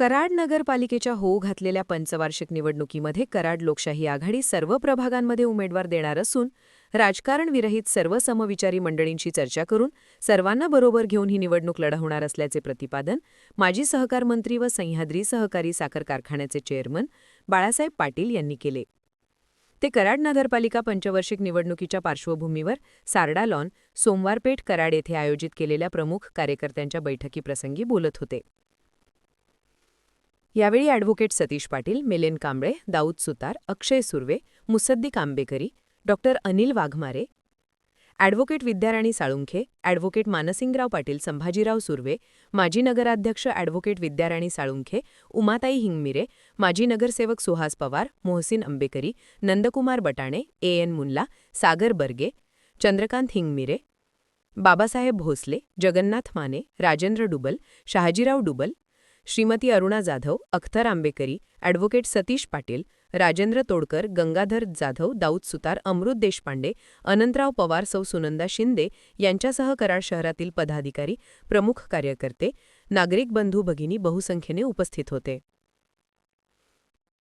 कराड नगरपालिकेच्या होऊ घातलेल्या पंचवार्षिक निवडणुकीमध्ये कराड लोकशाही आघाडी सर्व प्रभागांमध्ये उमेदवार देणार असून राजकारण विरहित सर्व समविचारी मंडळींशी चर्चा करून सर्वांना बरोबर घेऊन ही निवडणूक लढवणार असल्याचे प्रतिपादन माजी सहकार मंत्री व सह्याद्री सहकारी साखर कारखान्याचे चेअरमन बाळासाहेब पाटील यांनी केले. ते कराड नगरपालिका पंचवार्षिक निवडणुकीच्या पार्श्वभूमीवर सारडा लॉन सोमवारपेठ कराड येथे आयोजित केलेल्या प्रमुख कार्यकर्त्यांच्या बैठकीप्रसंगी बोलत होते. यावेळी advocate Satish Patil Milind Kamble Daud Sutar Akshay Surve Musaddi Kambekari doctor Anil Waghmare advocate Vidyarani Salunkhe advocate Mansingrao Patil Sambhajirao Surve माजी नगराध्यक्ष ॲडव्होकेट विद्याराणी साळुंखे उमाताई हिंगमिरे माजी नगरसेवक Suhas Pawar Mohsin Ambekari Nandkumar Batane A N Mulla Sagar Barge Chandrakant Hingmire Babasaheb Bhosale Jagannath Mane Rajendra Dubal Shahajirao Dubal Shrimati Aruna Jadhav Akhtar Ambekari advocate Satish Patil Rajendra Todkar Gangadhar Jadhav Daud Sutar Amrut Deshpande Anantrao Pawar Sau Sunanda Shinde यांच्यासह कराड शहरातील पदाधिकारी प्रमुख कार्यकर्ते नागरिक बंधू भगिनी बहुसंख्येने उपस्थित होते.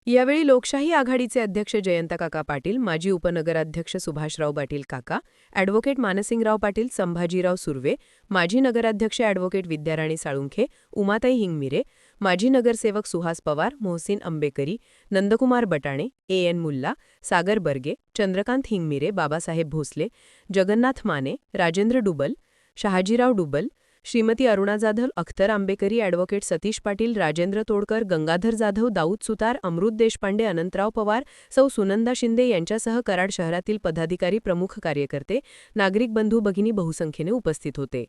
यावेळी लोकशाही आघाडीचे अध्यक्ष जयंत काका पाटील माजी उपनगराध्यक्ष सुभाषराव पाटील काका ॲडव्होकेट मानसिंगराव पाटील संभाजीराव सुर्वे माजी नगराध्यक्ष ॲडव्होकेट विद्याराणी साळुंखे उमाताई हिंगमिरे माजी नगरसेवक Suhas Pawar Mohsin Ambekari Nandkumar Batane A N Mulla Sagar Barge Chandrakant Hingmire Babasaheb Bhosale Jagannath Mane Rajendra Dubal Shahajirao Dubal Shrimati Aruna Jadhav Akhtar Ambekari advocate Satish Patil Rajendra Todkar Gangadhar Jadhav Daud Sutar Amrut Deshpande Anantrao Pawar Sau Sunanda Shinde यांच्यासह कराड शहरातील पदाधिकारी प्रमुख कार्यकर्ते नागरिक बंधू भगिनी बहुसंख्येने उपस्थित होते.